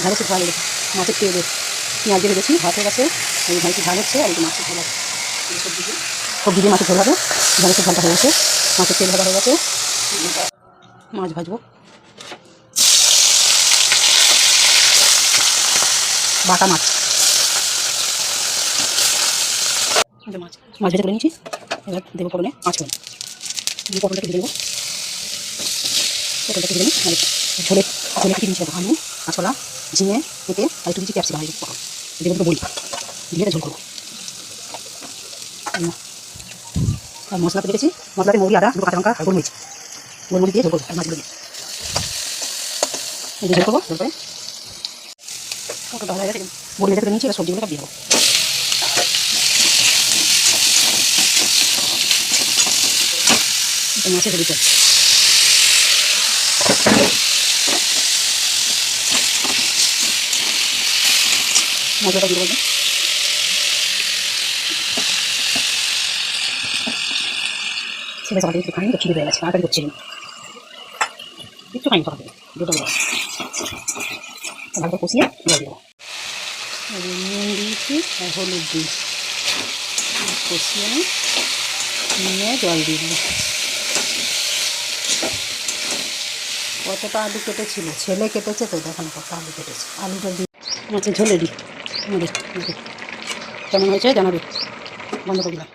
ঝাল হচ্ছে ভালো মাছের তেল পেঁয়াজ দিয়ে রেখেছি ভাত হয়ে গেছে। এই ভাইটি ঝাল হচ্ছে আর যে মাছের ঝোল আছে। দিয়ে। দিয়ে মাছের ঝোল হবে। ঝালের ঝালটা হয়ে গেছে। মাছের তেল ভাজা হয়ে গেছে। মাছ ভাজবো। বাটা মাছ। মাছ। মাছ ভেজে করে নিয়েছি। এবার দেবো পটলে মাছ করে দিয়ে পটলটাকে ভেজে দেবো। ঝোলে ঝোলে কিছু জিনিস দেবো আলু ঝিঙে, পেঁপে, আর একটু দিচ্ছি ক্যাপসিকাম যে পটল। দেবো দুটো বড়ি। দিয়ে ঝোল করব। আর মশলাতে রেখেছি মশলাতে মৌরি, আদা, দুটো কাঁচা লঙ্কা আর গোলমরিচ। গোলমরিচ দিয়ে ঝোল করব। মাছগুলো দিয়ে। এই ঝোল করব, ঝোল করে। বড়ি করে নিয়েছি, এবার সবজিগুলো সব দিয়ে দেবো। মাছের হলুদ মশলাটা দিয়ে দেবো। ছেলে সকালে একটু খাইনি তো খিদে পেয়ে গেছে তাড়াতাড়ি করছিলাম একটু খাইনি সকালে দুটো বেলা ভালো করে কষিয়ে জল দেবো। নুন দিয়েছি আর হলুদ কষিয়ে নিয়ে জল দিয়ে দেবো। কতটা আলু কেটেছিল? ছেলে কেটেছে তো দেখানো কত আলু কেটেছে। আলুটা দিয়ে মাছের ঝোলে দিই। কেমন হয়েছে? জানাবে। বন্ধ করে দিলাম।